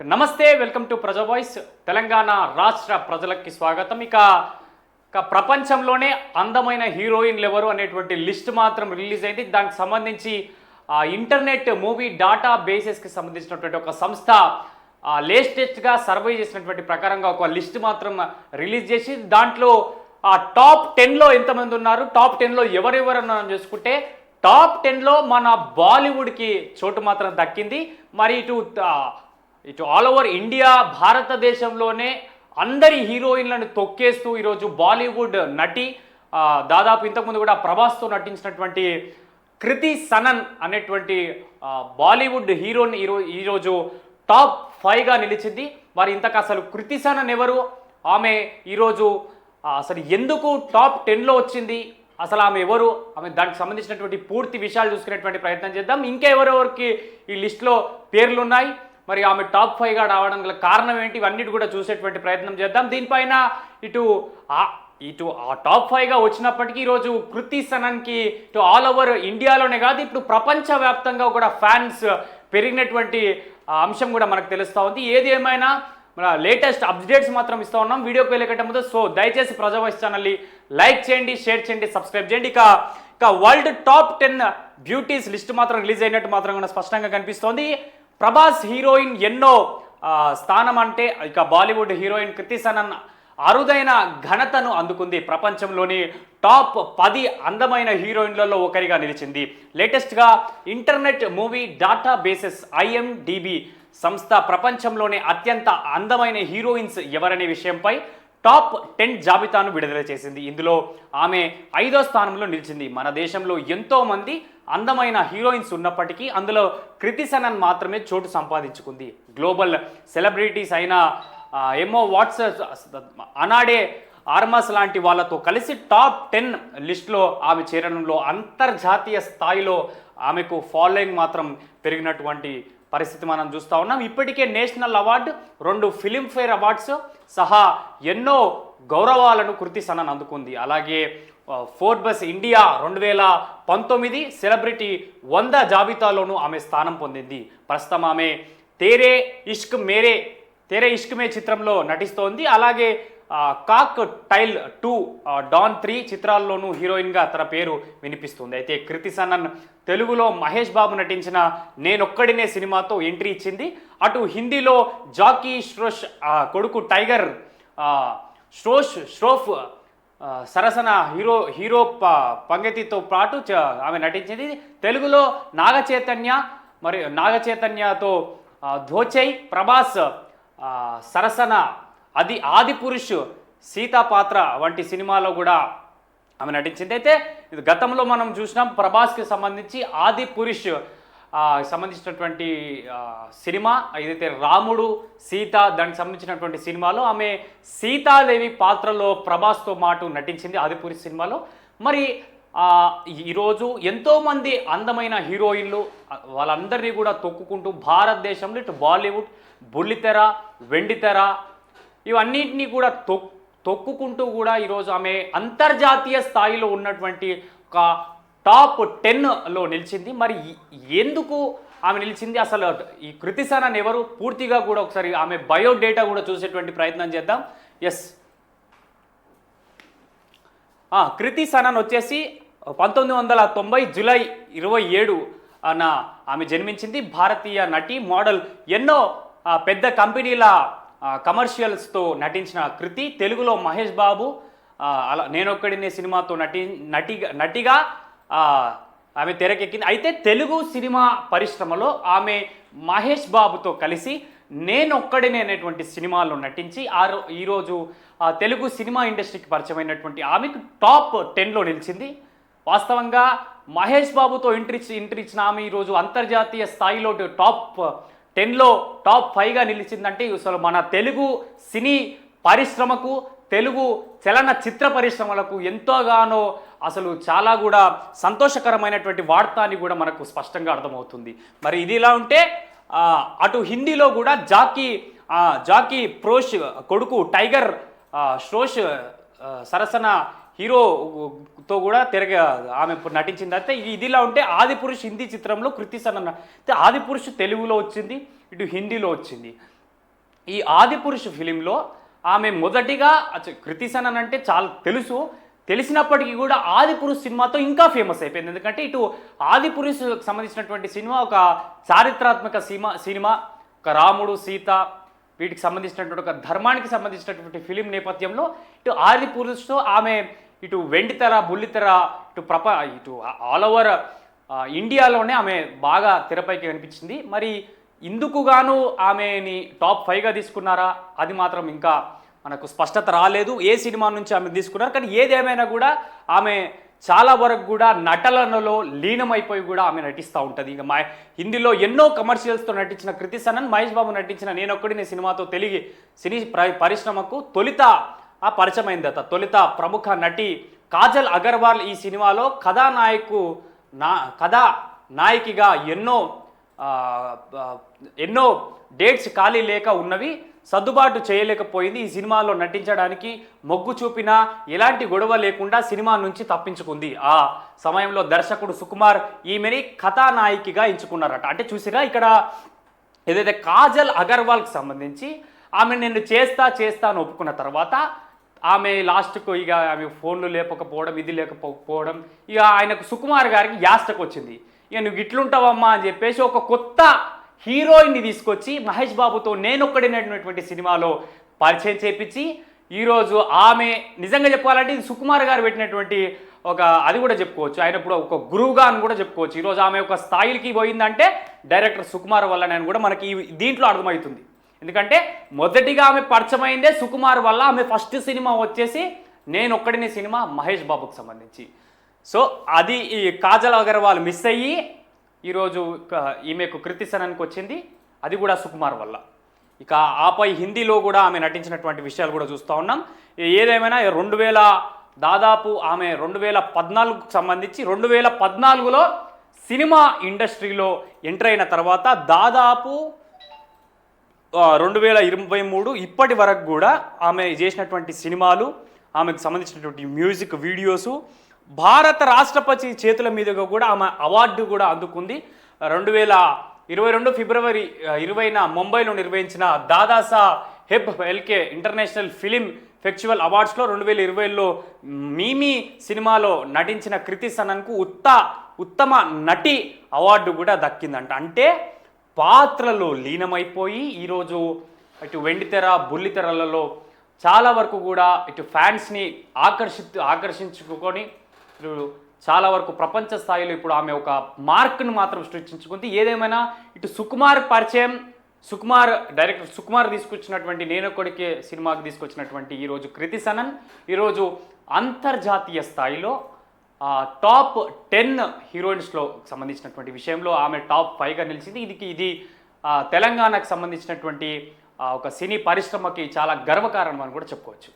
నమస్తే welcome to Praja voice. Telangana రాష్ట్ర ప్రజలకి స్వాగతం. ఇక ప్రపంచంలోనే అందమైన హీరోయిన్లు ఎవరు అనేటువంటి లిస్ట్ మాత్రం రిలీజ్ అయింది. దానికి సంబంధించి ఇంటర్నెట్ మూవీ డాటా బేసెస్కి సంబంధించినటువంటి ఒక సంస్థ లేటెస్ట్గా సర్వే చేసినటువంటి ప్రకారంగా ఒక లిస్ట్ మాత్రం రిలీజ్ చేసి దాంట్లో ఆ టాప్ టెన్లో ఎంతమంది ఉన్నారు? టాప్ టెన్లో ఎవరెవరు ఉన్నారని చూసుకుంటే టాప్ టెన్లో మన బాలీవుడ్కి చోటు మాత్రం దక్కింది. మరి ఇటు ఇటు ఆల్ ఓవర్ ఇండియా భారతదేశంలోనే అందరి హీరోయిన్లను తొక్కేస్తూ ఈరోజు బాలీవుడ్ నటి దాదాపు ఇంతకుముందు కూడా ప్రభాస్తో నటించినటువంటి కృతి సనన్ అనేటువంటి బాలీవుడ్ హీరోని ఈరో ఈరోజు టాప్ ఫైవ్గా నిలిచింది. మరి ఇంతకు అసలు కృతి సనన్ ఎవరు? ఆమె ఈరోజు అసలు ఎందుకు టాప్ టెన్లో వచ్చింది? అసలు ఆమె ఎవరు? ఆమె దానికి సంబంధించినటువంటి పూర్తి విషయాలు చూసుకునేటువంటి ప్రయత్నం చేద్దాం. ఇంకా ఎవరెవరికి ఈ లిస్ట్లో పేర్లు ఉన్నాయి మరి ఆమె టాప్ ఫైవ్గా రావడం గల కారణం ఏంటి? ఇవన్నిటి కూడా చూసేటువంటి ప్రయత్నం చేద్దాం. దీనిపైన ఇటు ఇటు ఆ టాప్ ఫైవ్గా వచ్చినప్పటికీ ఈరోజు కృతి సనన్కి ఇటు ఆల్ ఓవర్ ఇండియాలోనే కాదు ఇప్పుడు ప్రపంచవ్యాప్తంగా కూడా ఫ్యాన్స్ పెరిగినటువంటి అంశం కూడా మనకు తెలుస్తూ ఉంది. ఏది ఏమైనా మన లేటెస్ట్ అప్డేట్స్ మాత్రం ఇస్తూ ఉన్నాం. వీడియోకి వెళ్ళకంటే ముందు సో దయచేసి ప్రజావాయిస్ ఛానల్ని లైక్ చేయండి షేర్ చేయండి సబ్స్క్రైబ్ చేయండి. ఇక ఇక world top ten beauties list మాత్రం రిలీజ్ అయినట్టు మాత్రం కూడా స్పష్టంగా కనిపిస్తోంది. ప్రభాస్ హీరోయిన్ ఎన్నో స్థానం అంటే ఇక బాలీవుడ్ హీరోయిన్ కృతి సనన్ అరుదైన ఘనతను అందుకుంది. ప్రపంచంలోని టాప్ పది అందమైన హీరోయిన్లలో ఒకరిగా నిలిచింది. లేటెస్ట్గా internet movie data bases IMDb సంస్థ ప్రపంచంలోనే అత్యంత అందమైన హీరోయిన్స్ ఎవరనే విషయంపై టాప్ టెన్ జాబితాను విడుదల చేసింది. ఇందులో ఆమె ఐదో స్థానంలో నిలిచింది. మన దేశంలో ఎంతోమంది అందమైన హీరోయిన్స్ ఉన్నప్పటికీ అందులో కృతి సనన్ మాత్రమే చోటు సంపాదించుకుంది. గ్లోబల్ సెలబ్రిటీస్ అయిన ఎమో వాట్స్ అనాడే ఆర్మస్ లాంటి వాళ్ళతో కలిసి టాప్ టెన్ లిస్ట్లో ఆమె చేరడంలో అంతర్జాతీయ స్థాయిలో ఆమెకు ఫాలోయింగ్ మాత్రం పెరిగినటువంటి పరిస్థితి మనం చూస్తూ ఉన్నాం. ఇప్పటికే నేషనల్ అవార్డు రెండు ఫిలింఫేర్ అవార్డ్స్ సహా ఎన్నో గౌరవాలను కృతి సనన్ అందుకుంది. అలాగే ఫోర్బస్ ఇండియా రెండు వేల పంతొమ్మిది సెలబ్రిటీ వంద జాబితాలోనూ ఆమె స్థానం పొందింది. ప్రస్తుతం ఆమె తేరే ఇష్క్ మేరే తేరే ఇష్క్ మే చిత్రంలో నటిస్తోంది. అలాగే cocktail two Don three చిత్రాల్లోనూ హీరోయిన్గా తన పేరు వినిపిస్తుంది. అయితే కృతి సనన్ తెలుగులో మహేష్ బాబు నటించిన నేనొక్కడినే సినిమాతో ఎంట్రీ ఇచ్చింది. అటు హిందీలో జాకీ ష్రోష్ కొడుకు టైగర్ శ్రోష్ ష్రోఫ్ సరసన హీరో హీరో ప పంగతితో పాటు చ- ఆమె నటించింది. తెలుగులో నాగ చైతన్య మరి నాగ చైతన్యతో ధోచై ప్రభాస్ సరసన అది ఆది పురుష్ సీతా పాత్ర వంటి సినిమాలో కూడా ఆమె నటించింది. అయితే ఇది గతంలో మనం చూసినాం ప్రభాస్కి సంబంధించి ఆది పురుష్ సంబంధించినటువంటి సినిమా ఏదైతే రాముడు సీత దానికి సంబంధించినటువంటి సినిమాలో ఆమె సీతాదేవి పాత్రలో ప్రభాస్తో మాటు నటించింది ఆదిపురి సినిమాలో. మరి ఈరోజు ఎంతోమంది అందమైన హీరోయిన్లు వాళ్ళందరినీ కూడా తొక్కుకుంటూ భారతదేశంలో ఇటు బాలీవుడ్ బుల్లితెర వెండితెర ఇవన్నింటినీ కూడా తొక్ తొక్కుకుంటూ కూడా ఈరోజు ఆమె అంతర్జాతీయ స్థాయిలో ఉన్నటువంటి ఒక టాప్ టెన్లో నిలిచింది. మరి ఎందుకు ఆమె నిలిచింది? అసలు ఈ కృతి సనన్ ఎవరు? పూర్తిగా కూడా ఒకసారి ఆమె బయోడేటా కూడా చూసేటువంటి ప్రయత్నం చేద్దాం. ఎస్ కృతి సనన్ వచ్చేసి పంతొమ్మిది వందల తొంభై జూలై ఇరవై ఏడు అన్న ఆమె జన్మించింది. భారతీయ నటి మోడల్ ఎన్నో పెద్ద కంపెనీల కమర్షియల్స్తో నటించిన కృతి తెలుగులో మహేష్ బాబు అలా నేనొక్కడినే సినిమాతో నటి నటిగా నటిగా ఆమె తెరకెక్కింది. అయితే తెలుగు సినిమా పరిశ్రమలో ఆమె మహేష్ బాబుతో కలిసి నేనొక్కడినే అనేటువంటి సినిమాల్లో నటించి ఆ రో- ఈరోజు తెలుగు సినిమా ఇండస్ట్రీకి పరిచయమైనటువంటి ఆమెకు టాప్ టెన్లో నిలిచింది. వాస్తవంగా మహేష్ బాబుతో ఎంట్రీ ఇచ్చి- ఎంట్రీ ఇచ్చిన ఆమె ఈరోజు అంతర్జాతీయ స్థాయిలో టాప్ టెన్లో టాప్ ఫైవ్గా నిలిచిందంటే అసలు మన తెలుగు సినీ పరిశ్రమకు తెలుగు చలన చిత్ర పరిశ్రమలకు ఎంతోగానో అసలు చాలా కూడా సంతోషకరమైనటువంటి వార్త అని కూడా మనకు స్పష్టంగా అర్థమవుతుంది. మరి ఇది ఇలా ఉంటే అటు హిందీలో కూడా జాకీ జాకీ ప్రోష్ కొడుకు టైగర్ శ్రోష్ సరసన హీరోతో కూడా తిరగ ఆమె ఇప్పుడు నటించింది. అయితే ఇదిలా ఉంటే ఆదిపురుష్ హిందీ చిత్రంలో కృతి సనన్ ఆది ఆదిపురుష్ తెలుగులో వచ్చింది ఇటు హిందీలో వచ్చింది. ఈ ఆదిపురుషు ఫిలింలో ఆమె మొదటిగా అచ్చ- కృతి సనన్ అంటే చాలా తెలుసు. తెలిసినప్పటికీ కూడా ఆదిపురుష్ సినిమాతో ఇంకా ఫేమస్ అయిపోయింది. ఎందుకంటే ఇటు ఆదిపురుష్ సంబంధించినటువంటి సినిమా ఒక చారిత్రాత్మక సినిమా సినిమా ఒక రాముడు సీత వీటికి సంబంధించినటువంటి ఒక ధర్మానికి సంబంధించినటువంటి ఫిలిం నేపథ్యంలో ఇటు ఆదిపురుష్తో ఆమె ఇటు వెండితెర బుల్లితెర ఇటు ప్రప ఇటు ఆల్ ఓవర్ ఇండియాలోనే ఆమె బాగా తెరపైకి కనిపించింది. మరి ఇందుకు గాను ఆమెని టాప్ ఫైవ్గా తీసుకున్నారా? అది మాత్రం ఇంకా మనకు స్పష్టత రాలేదు. ఏ సినిమా నుంచి ఆమె తీసుకున్నారు? కానీ ఏదేమైనా కూడా ఆమె చాలా వరకు కూడా నటనలో లీనమైపోయి కూడా ఆమె నటిస్తూ ఉంటుంది. ఇంకా మా హిందీలో ఎన్నో కమర్షియల్స్తో నటించిన కృతి సనన్ మహేష్ బాబు నటించిన నేనొక్కడిని సినిమాతో తెలిగి సినీ ప్ర- పరిశ్రమకు తొలిత ఆ పరిచయమైంది అత తొలిత ప్రముఖ నటి కాజల్ అగర్వాల్ ఈ సినిమాలో కథానాయకు నా కథా నాయకిగా ఎన్నో ఎన్నో డేట్స్ ఖాళీ లేక ఉన్నవి సర్దుబాటు చేయలేకపోయింది. ఈ సినిమాలో నటించడానికి మొగ్గు చూపినా ఎలాంటి గొడవ లేకుండా సినిమా నుంచి తప్పించుకుంది. ఆ సమయంలో దర్శకుడు సుకుమార్ ఈమెని కథానాయికగా ఎంచుకున్నారట. అంటే చూసిరా ఇక్కడ ఏదైతే కాజల్ అగర్వాల్కి సంబంధించి ఆమె నేను చేస్తా చేస్తా అని ఒప్పుకున్న తర్వాత ఆమె లాస్ట్కు ఇక ఆమె ఫోన్లు లేకపోవడం ఇది లేకపోవడం ఇక ఆయనకు సుకుమార్ గారికి యాస్టకు వచ్చింది. ఇక నువ్వు ఇట్లుంటావమ్మా అని చెప్పేసి ఒక కొత్త హీరోయిన్ని తీసుకొచ్చి మహేష్ బాబుతో నేనొక్కడినటువంటి సినిమాలో పరిచయం చేపించి ఈరోజు ఆమె నిజంగా చెప్పాలంటే ఇది సుకుమార్ గారు పెట్టినటువంటి ఒక అది కూడా చెప్పుకోవచ్చు. ఆయన ఇప్పుడు ఒక గురువుగా అని కూడా చెప్పుకోవచ్చు. ఈరోజు ఆమె ఒక స్థాయికి పోయిందంటే డైరెక్టర్ సుకుమార్ వల్ల నేను కూడా మనకి దీంట్లో అర్థమవుతుంది. ఎందుకంటే మొదటిగా ఆమె పరిచయమైందే సుకుమార్ వల్ల ఆమె ఫస్ట్ సినిమా వచ్చేసి నేను ఒక్కడిని సినిమా మహేష్ బాబుకు సంబంధించి. సో అది ఈ కాజల్ అగర్వాల్ మిస్ అయ్యి ఈరోజు ఈమెకు కృతి సనన్కి వచ్చింది. అది కూడా సుకుమార్ వల్ల. ఇక ఆపై హిందీలో కూడా ఆమె నటించినటువంటి విషయాలు కూడా చూస్తూ ఉన్నాం. ఏదేమైనా రెండు వేల దాదాపు ఆమె రెండు వేల పద్నాలుగుకు సంబంధించి రెండు వేల పద్నాలుగులో సినిమా ఇండస్ట్రీలో ఎంటర్ అయిన తర్వాత దాదాపు రెండు వేల ఇరవై మూడు ఇప్పటి వరకు కూడా ఆమె చేసినటువంటి సినిమాలు ఆమెకు సంబంధించినటువంటి మ్యూజిక్ వీడియోసు భారత రాష్ట్రపతి చేతుల మీదుగా కూడా ఆమె అవార్డు కూడా అందుకుంది. రెండు వేల ఇరవై రెండు ఫిబ్రవరి ఇరవైన ముంబైలో నిర్వహించిన Dadasaheb Phalke international film festival అవార్డ్స్లో రెండు వేల ఇరవైలో మీమీ సినిమాలో నటించిన కృతి సనన్కు ఉత్త ఉత్తమ నటి అవార్డు కూడా దక్కిందంట. అంటే పాత్రలో లీనమైపోయి ఈరోజు ఇటు వెండితెర బుల్లితెరలలో చాలా వరకు కూడా ఇటు ఫ్యాన్స్ని ఆకర్షి ఆకర్షించుకొని ఇటు చాలా వరకు ప్రపంచ స్థాయిలో ఇప్పుడు ఆమె ఒక మార్క్ను మాత్రం సృష్టించుకుంది. ఏదేమైనా ఇటు సుకుమార్ పరిచయం సుకుమార్ డైరెక్టర్ సుకుమార్ తీసుకొచ్చినటువంటి నేను కొడికే సినిమాకి తీసుకొచ్చినటువంటి ఈరోజు కృతి సనన్ ఈరోజు అంతర్జాతీయ స్థాయిలో టాప్ టెన్ హీరోయిన్స్లో సంబంధించినటువంటి విషయంలో ఆమె టాప్ ఫైవ్గా నిలిచింది. ఇది ఇది తెలంగాణకు సంబంధించినటువంటి ఒక సినీ పరిశ్రమకి చాలా గర్వకారణం అని కూడా చెప్పుకోవచ్చు.